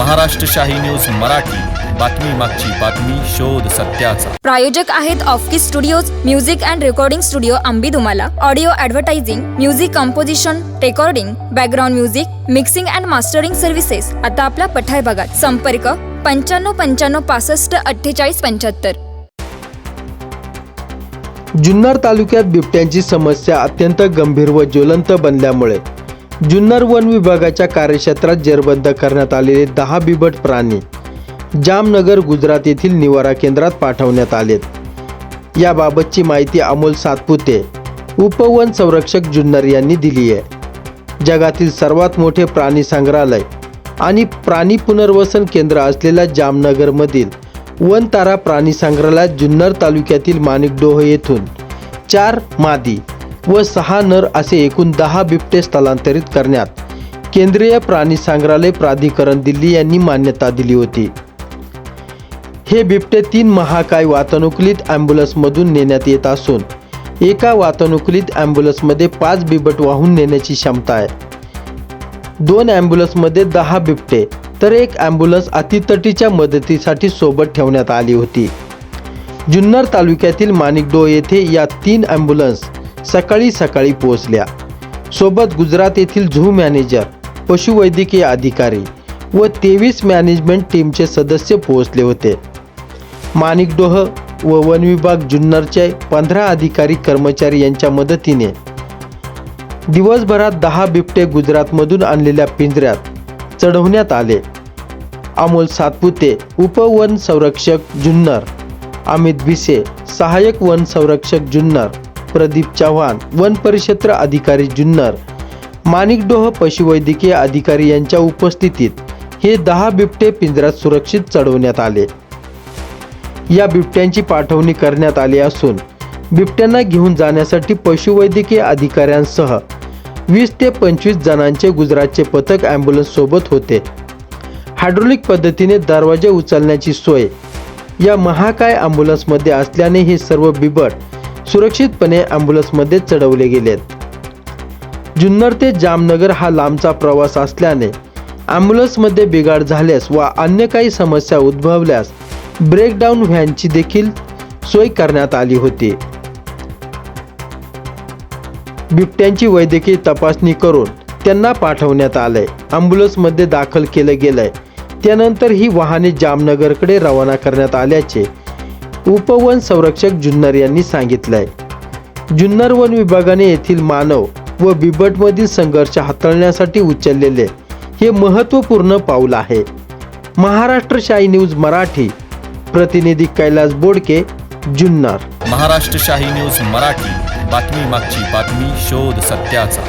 महाराष्ट्र शाही न्यूज मराठी. बातमी मागची बातमी शोध सत्याचा. प्रायोजक आहेत Offkey studios music and recording studio Ambi तुम्हाला audio advertising music composition recording background music mixing and mastering services आता आपला पठाय भागात संपर्क पंच्याण्णव पंच्याण्णव पासष्ट अठ्ठेचाळीस पंच्याहत्तर. जुन्नर तालुक्यात बिबट्यांची समस्या अत्यंत गंभीर व ज्वलंत बनल्यामुळे जुन्नर वन विभागाच्या कार्यक्षेत्रात जेरबंद करण्यात आलेले दहा बिबट प्राणी जामनगर गुजरात येथील निवारा केंद्रात पाठवण्यात आलेत. याबाबतची माहिती अमोल सातपुते उपवन संरक्षक जुन्नर यांनी दिली आहे. जगातील सर्वात मोठे प्राणी संग्रहालय आणि प्राणी पुनर्वसन केंद्र असलेल्या जामनगरमधील वनतारा प्राणी संग्रहालयात जुन्नर तालुक्यातील माणिकडोह येथून चार मादी व सहा नर असे एकूण दहा बिबटे स्थलांतरित करण्यात. केंद्रीय प्राणी संग्रहालय प्राधिकरण दिल्ली यांनी मान्यता दिली होती. हे बिबटे तीन महाकाय वातानुकूलित ॲम्ब्युलन्समधून नेण्यात येत असून एका वातानुकूलित ॲम्ब्युलन्समध्ये पाच बिबट वाहून नेण्याची क्षमता आहे. दोन ॲम्ब्युलन्समध्ये दहा बिबटे तर एक ॲम्ब्युलन्स अतितटीच्या मदतीसाठी सोबत ठेवण्यात आली होती. जुन्नर तालुक्यातील माणिकडो येथे या तीन ॲम्ब्युलन्स सकाळी सकाळी पोहोचल्या. सोबत गुजरात येथील झू मॅनेजर पशुवैद्यकीय अधिकारी व तेवीस मॅनेजमेंट टीमचे सदस्य पोहोचले होते. माणिकडोह व वन विभाग जुन्नरचे पंधरा अधिकारी कर्मचारी यांच्या मदतीने दिवसभरात दहा बिबटे गुजरातमधून आणलेल्या पिंजऱ्यात चढवण्यात आले. अमोल सातपुते उपवन संरक्षक जुन्नर अमित भिसे सहाय्यक वन संरक्षक जुन्नर प्रदीप चव्हाण वन परिक्षेत्र अधिकारी जुन्नर माणिकडोह पशुवैद्यकीय अधिकारी यांच्या उपस्थितीत हे दहा बिबटे पिंजऱ्यात सुरक्षित चढवण्यात आले. या बिबट्यांची पाठवणी करण्यात आली असून बिबट्यांना घेऊन जाण्यासाठी पशुवैद्यकीय अधिकाऱ्यांसह वीस ते पंचवीस जणांचे गुजरातचे पथक ॲम्ब्युलन्स सोबत होते. हायड्रोलिक पद्धतीने दरवाजे उचलण्याची सोय या महाकाय ॲम्ब्युलन्समध्ये असल्याने हे सर्व बिबट सुरक्षितपणे ॲम्ब्युलन्समध्ये चढवले गेलेत. जुन्नर ते जामनगर हा लांबचा प्रवास असल्याने ॲम्ब्युलन्समध्ये बिघाड झाल्यास वा अन्य काही समस्या उद्भवल्यास ब्रेकडाऊन व्हॅनची देखील सोय करण्यात आली होती. बिबट्यांची वैद्यकीय तपासणी करून त्यांना पाठवण्यात आलंय. ॲम्ब्युलन्समध्ये दाखल केलं गेलंय. त्यानंतर ही वाहने जामनगरकडे रवाना करण्यात आल्याचे उपवन संरक्षक जुन्नर यांनी सांगितलंय. जुन्नर वन विभागाने येथील मानव व बिबटमधील संघर्ष हाताळण्यासाठी उचललेले हे महत्त्वपूर्ण पाऊल आहे. महाराष्ट्र शाही न्यूज मराठी प्रतिनिधी कैलास बोडके जुन्नर. महाराष्ट्र शाही न्यूज मराठी बातमी मागची बातमी शोध सत्याचा.